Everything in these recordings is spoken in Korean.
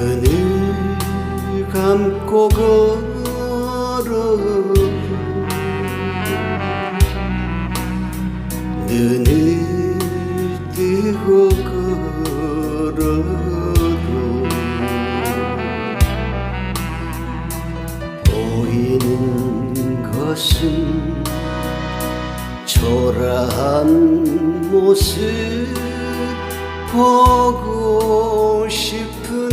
눈을 감고 걸어 눈을 뜨고 걸어도 보이는 것은 초라한 모습 보고 싶은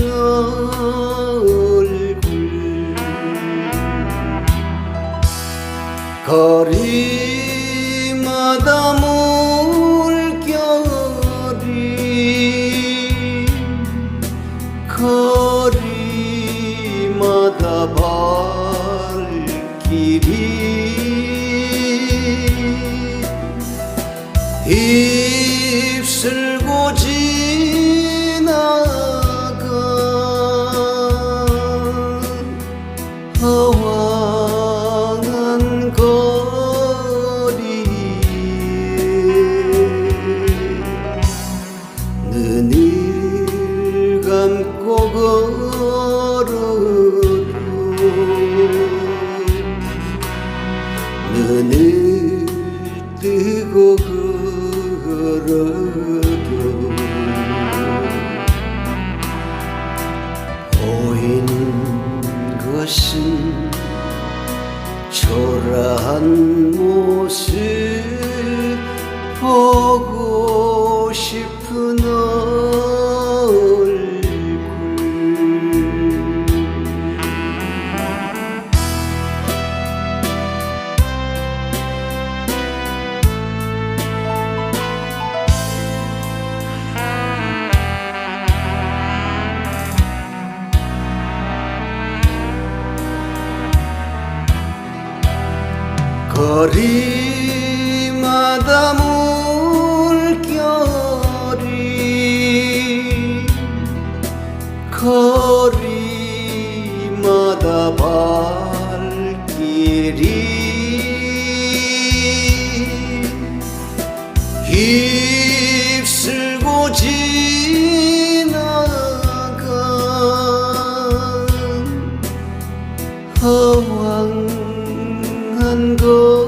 거리마다 물결이 거 눈을 감고 걸어도 눈을 뜨고 걸어도 보이는 것은 초라한 모습 보고 거리마다 물결이 거리마다 발길이 입술고 지나간 허황 한 거리에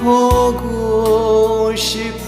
보고 싶